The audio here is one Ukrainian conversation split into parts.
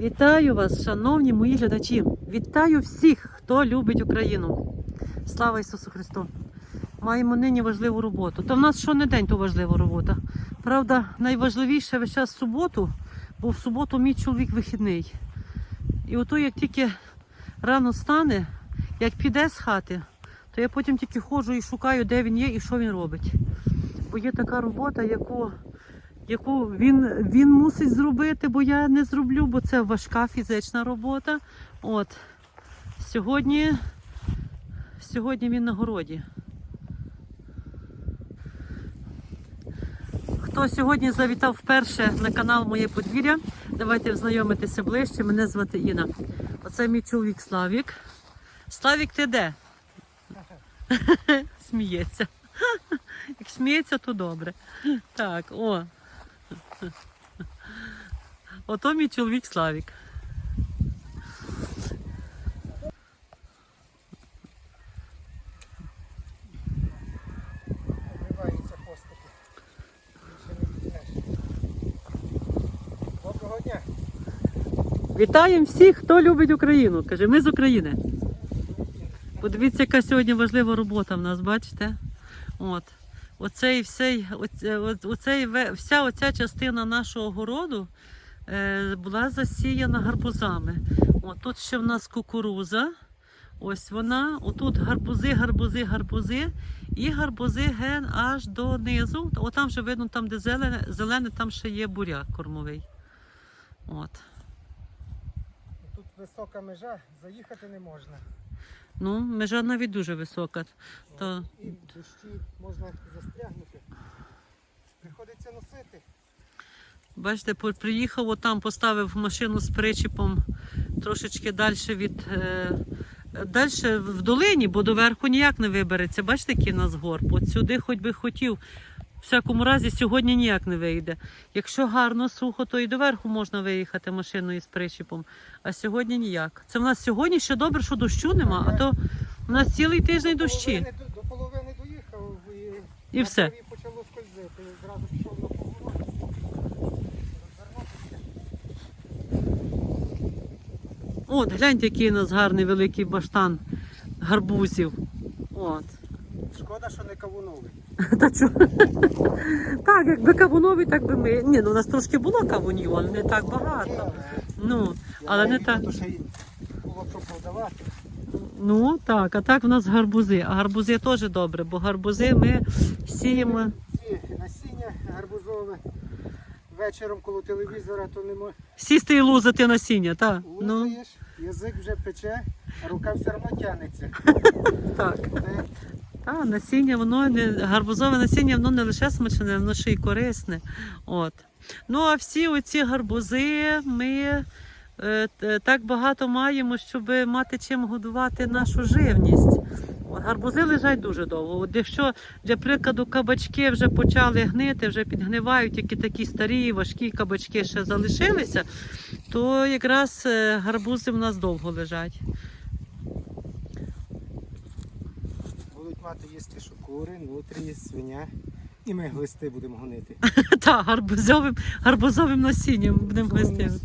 Вітаю вас, шановні мої глядачі! Вітаю всіх, хто любить Україну. Слава Ісусу Христу! Маємо нині важливу роботу. Та в нас що не день, то важлива робота. Правда, найважливіше весь час суботу, бо в суботу мій чоловік вихідний. І ото як тільки рано стане, як піде з хати, то я потім тільки ходжу і шукаю, де він є і що він робить. Бо є така робота, яку яку він, він мусить зробити, бо я не зроблю, бо це важка фізична робота. От. Сьогодні, сьогодні він на городі. Хто сьогодні завітав вперше на канал Моє подвір'я, давайте знайомитися ближче. Мене звати Інна. Оце мій чоловік Славік. Славік, ти де? Сміється. Як сміється, то добре. Так, о. Ото мій чоловік Славік. Обриваються. Доброго дня. Вітаємо всіх, хто любить Україну. Каже, ми з України. Подивіться, яка сьогодні важлива робота в нас, бачите? От. Оцей, всей, оце, оцей, вся оця частина нашого городу е, була засіяна гарбузами. От, тут ще в нас кукуруза. Ось вона. Отут гарбузи, гарбузи, гарбузи. І гарбузи ген аж донизу. От там вже видно, там, де зелене, зелене там ще є буряк кормовий. От. Тут висока межа, заїхати не можна. Ну, межа навіть дуже висока. То І дощі можна застрягнути. Приходиться носити. Бачите, приїхав отам, поставив машину з причіпом трошечки далі від. Е, далі в долині, бо доверху ніяк не вибереться. Бачите, який у нас горб? От сюди хоч би хотів. В всякому разі, сьогодні ніяк не вийде. Якщо гарно, сухо, то і доверху можна виїхати машиною з причіпом. А сьогодні ніяк. Це в нас сьогодні ще добре, що дощу нема, а то в нас цілий тиждень До дощі. половини- До, до половини доїхав і, І на все. траві почало скользити. І Зразу пішов на поворот. От, гляньте, який у нас гарний великий баштан гарбузів. От. Шкода, що не кавуновий. Та чого? Так, якби кавунові, так би ми. Ні, ну у нас трошки було кавунів, але не так багато. Ну, але не так. Було що продавати. Ну так, а так в нас гарбузи. А гарбузи теж добре, бо гарбузи ми сіємо. Ці насіння гарбузове. Вечором коло телевізора то не можна. Сісти і лузати насіння, так. Ну, Лузаєш, язик вже пече, а рука все одно тягнеться. так. Та насіння, воно не гарбузове насіння, воно не лише смачне, воно ще й корисне. От. Ну а всі оці гарбузи ми е, так багато маємо, щоб мати чим годувати нашу живність. Гарбузи лежать дуже довго. От якщо для прикладу кабачки вже почали гнити, вже підгнивають, які такі старі, важкі кабачки ще залишилися, то якраз е, гарбузи в нас довго лежать. Мати їсти що кури, нутрії, свиня. І ми глисти будемо гонити. Так, гарбузовим, гарбузовим насінням будемо.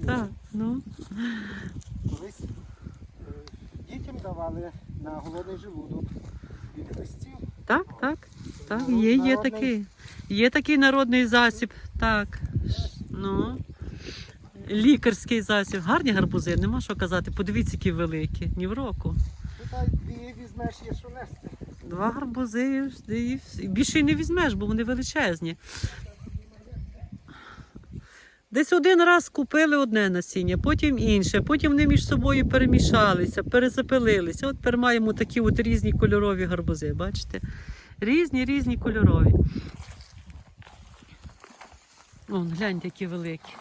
Так, ну. Колись е, дітям давали на голодний желудок від хрестів. так, так, так, є, є такий. Є такий народний засіб. Так. Ну. Лікарський засіб. Гарні гарбузи, нема що казати. Подивіться, які великі. Ні в року. Тут дві візьмеш, є що нести. Два гарбузи і вс- і більше й не візьмеш, бо вони величезні. Десь один раз купили одне насіння, потім інше, потім вони між собою перемішалися, перезапилилися. От тепер маємо такі от різні кольорові гарбузи, бачите? Різні, різні кольорові. Вон, гляньте, які великі.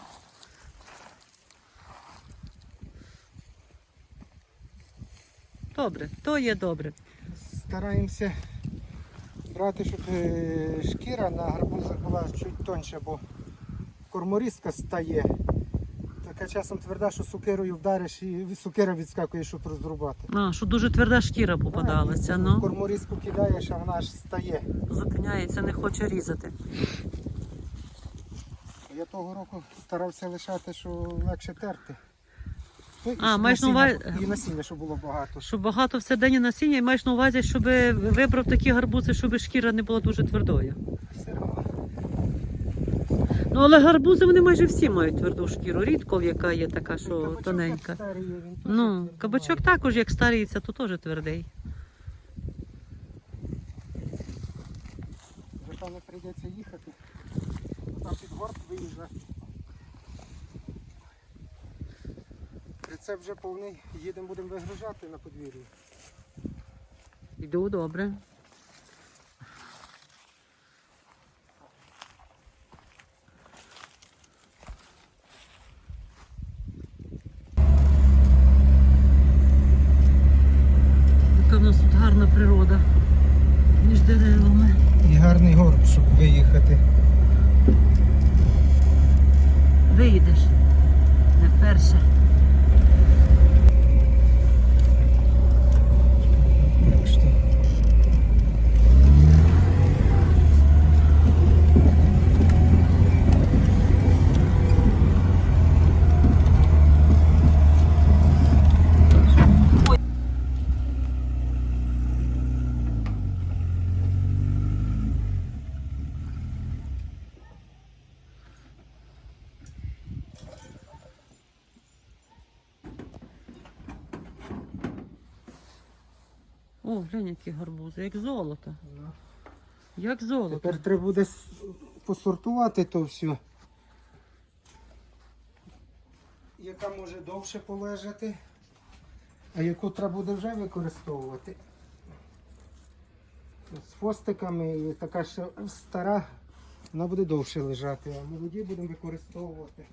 Добре, то є добре. Стараємося брати, щоб е, шкіра на гарбузах була чуть тоньша, бо корморізка стає. Така часом тверда, що сукирою вдариш і сукира відскакує, щоб розрубати. А, що дуже тверда шкіра попадалася, ну. Корморізку кидаєш, а вона аж стає. Зупиняється, не хоче різати. Я того року старався лишати, що легше терти. І А, маєш на насіння- увазі- І насіння, щоб було багато. Щоб багато всередині насіння і маєш на увазі, щоб вибрав такі гарбузи, щоб шкіра не була дуже твердою. Все одно. Ну, але гарбузи вони майже всі мають тверду шкіру. Рідко яка є така, що Кабачок тоненька. як старий, він теж Ну, кабачок також, як старіється, то теж твердий. Вже там не прийдеться їхати. Там під горб виїжджати. Рецепт вже повний, їдемо, будемо вигружати на подвір'ї. Йду добре. Яка в нас тут гарна природа між деревами. І гарний горб, щоб виїхати. Вийдеш. Не вперше. Так що. О, глянь, які гарбузи, як золото. Ну. Як золото. Тепер треба буде посортувати то все. Яка може довше полежати, а яку треба буде вже використовувати. З хвостиками і така ще стара, вона буде довше лежати, а молоді будемо використовувати.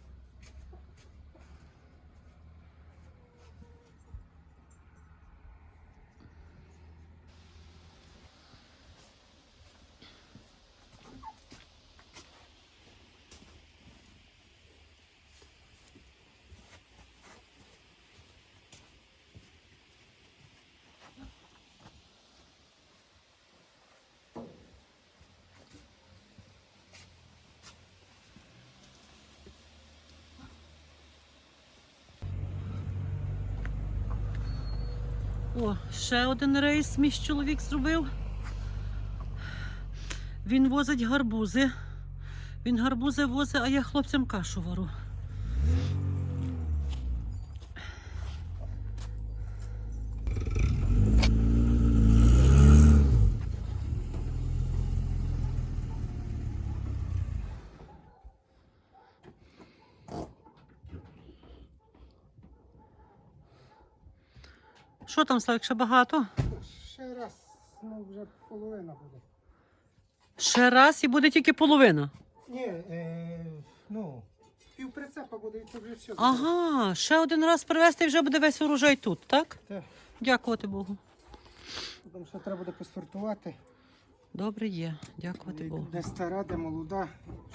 О, ще один рейс мій чоловік зробив. Він возить гарбузи. Він гарбузи возить, а я хлопцям кашу вару. Що там, Славік, ще багато? Ще раз, ну вже половина буде. Ще раз і буде тільки половина. Ні, е, ну, пів прицепа буде і це вже все. Ага, ще один раз привезти і вже буде весь урожай тут, так? Так. Дякувати Богу. Тому що треба буде посортувати. Добре є, дякувати Богу. Де стара, де молода,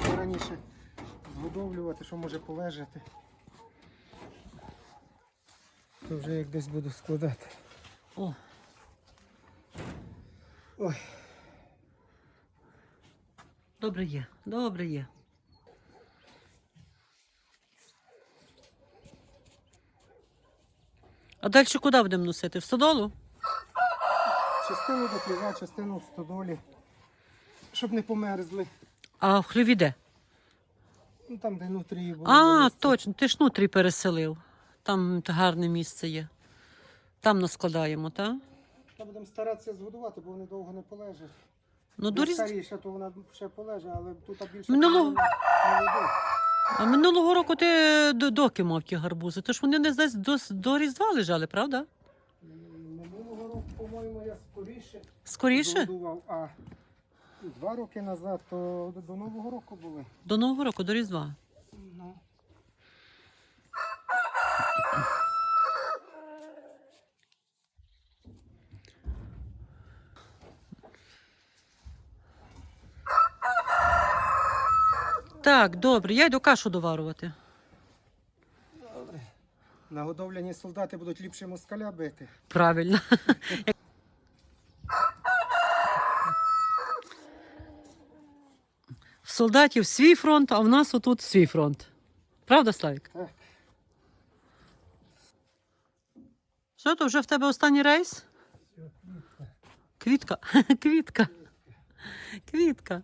що раніше згодовлювати, що може полежати. То вже як десь буду складати. О, Ой, добре є, добре є. А далі куди будемо носити? В стодолу? частину до хліва, частину в стодолі. Щоб не померзли. А в хліві де? Ну там, де внутрі було. А, точно, ти ж нутрі переселив. Там гарне місце є. Там наскладаємо, так? Та будемо старатися згодувати, бо вони довго не полежать. Ну, до різ... старіша, то вона ще полеже, але тут більше Минулого-. А минулого року ти до- доки мав ті гарбузи, тож вони не десь до, до Різдва лежали, правда? Минулого року, по-моєму, я скоріше Скоріше? згодував, а два роки назад то до- до Нового року були. До Нового року, до Різдва. Ну. Так, добре, я йду кашу доварувати. Нагодовлені солдати будуть ліпше москаля бити. Правильно. В солдатів свій фронт, а в нас отут свій фронт. Правда, Славік? Що то вже в тебе останній рейс? Квітка. Квітка. Квітка.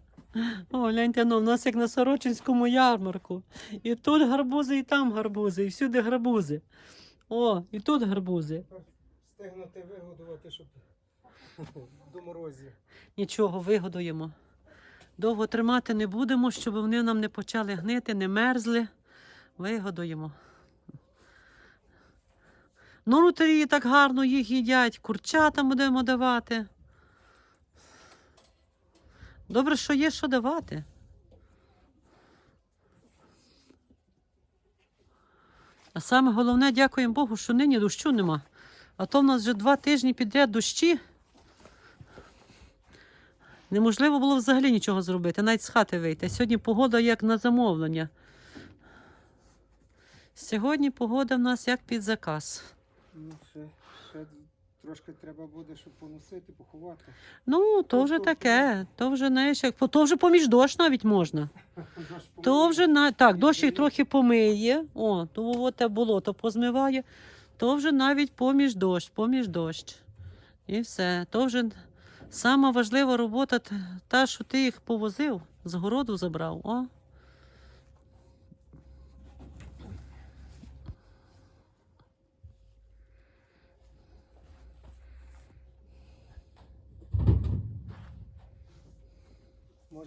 О, гляньте, ну, в нас як на Сорочинському ярмарку. І тут гарбузи, і там гарбузи, і всюди гарбузи. О, і тут гарбузи. Стигнути вигодувати, щоб до морозів. Нічого, вигодуємо. Довго тримати не будемо, щоб вони нам не почали гнити, не мерзли. Вигодуємо. Ну, лотерії так гарно їх їдять, курчатам будемо давати. Добре, що є що давати. А саме головне, дякуємо Богу, що нині дощу нема. А то в нас вже два тижні підряд дощі. Неможливо було взагалі нічого зробити, навіть з хати вийти. Сьогодні погода як на замовлення. Сьогодні погода в нас як під заказ. Трошки треба буде, щоб поносити, поховати. Ну, то вже таке, то вже знаєш, як то вже поміж дощ навіть можна. То вже на так, дощ їх трохи помиє. О, то те болото позмиває, то вже навіть поміж дощ, поміж дощ. І все. То вже сама важлива робота та, що ти їх повозив, з городу забрав. О.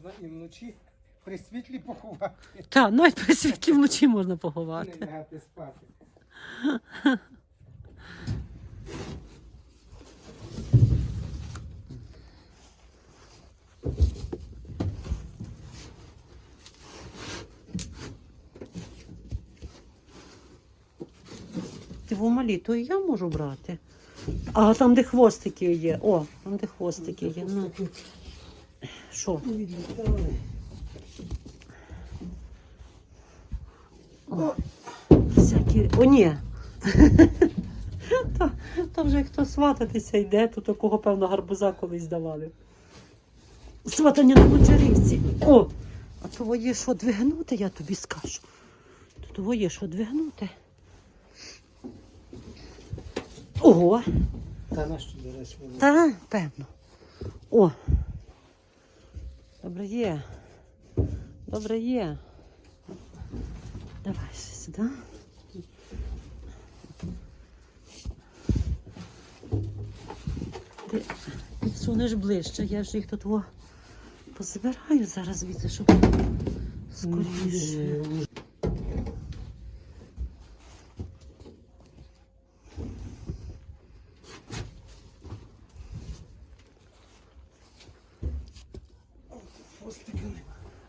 Можна і вночі при світлі поховати, Та, навіть при світлі вночі можна не поховати. лягати спати. Ти в малі, то і я можу брати. А там, де хвостики є. О, там де хвостики є. Ну, що? Відлітали. Всякі. О, ні. то, то вже хто свататися йде, то такого, певно, гарбуза колись давали. Сватання на Гончарівці. О! А того є що двигнути, я тобі скажу. То того є що двигнути. Ого! Та. Та, певно. О. Добре є. Добре є. Давай ще сюди. Ти підсунеш ближче, я ж їх тут позабираю зараз звідси, щоб скоріше.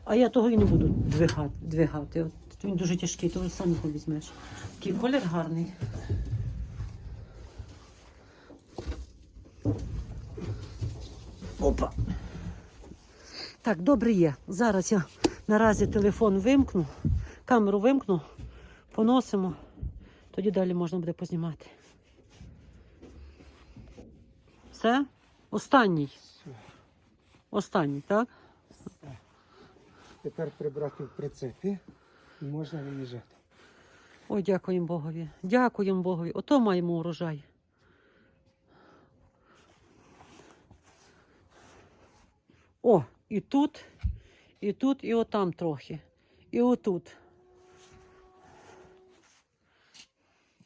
А я того і не буду двигати. двигати. От він дуже тяжкий, то сам його візьмеш. Такий колір гарний. Опа. Так, добре є. Зараз я наразі телефон вимкну, камеру вимкну, поносимо. Тоді далі можна буде познімати. Все? Останній. Останній, так? Тепер прибрати в прицепі і можна виїжджати. Ой, дякуємо Богові. Дякуємо Богові. Ото маємо урожай. О, і тут, і тут, і отам трохи. І отут.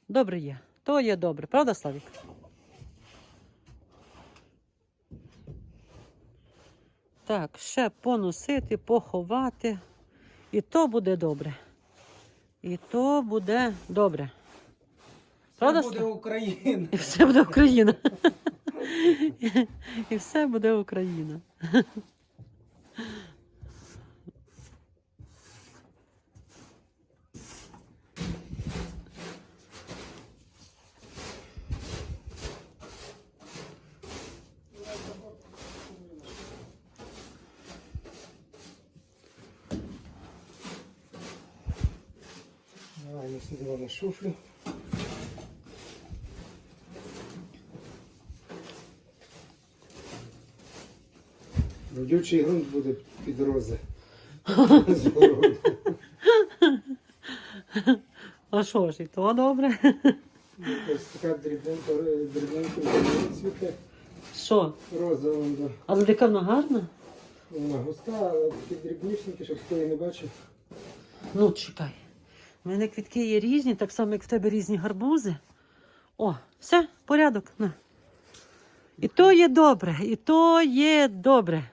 Добре є. То є добре, правда, Славік? Так, ще поносити, поховати. І то буде добре. І то буде добре. Правда? Це буде? Україна. І все буде Україна. І все буде Україна. Давай ми сюди на шуфлю. Родючий ґрунт буде під рози. А що ж, і то добре. Якась така дрібненька, дрібненька цвіте. Що? Роза вон до. Але яка вона гарна? Вона густа, але такі дрібнішенькі, щоб хто її не бачив. Ну, чекай. У мене квітки є різні, так само, як в тебе різні гарбузи. О, все, порядок. На. І то є добре, і то є добре.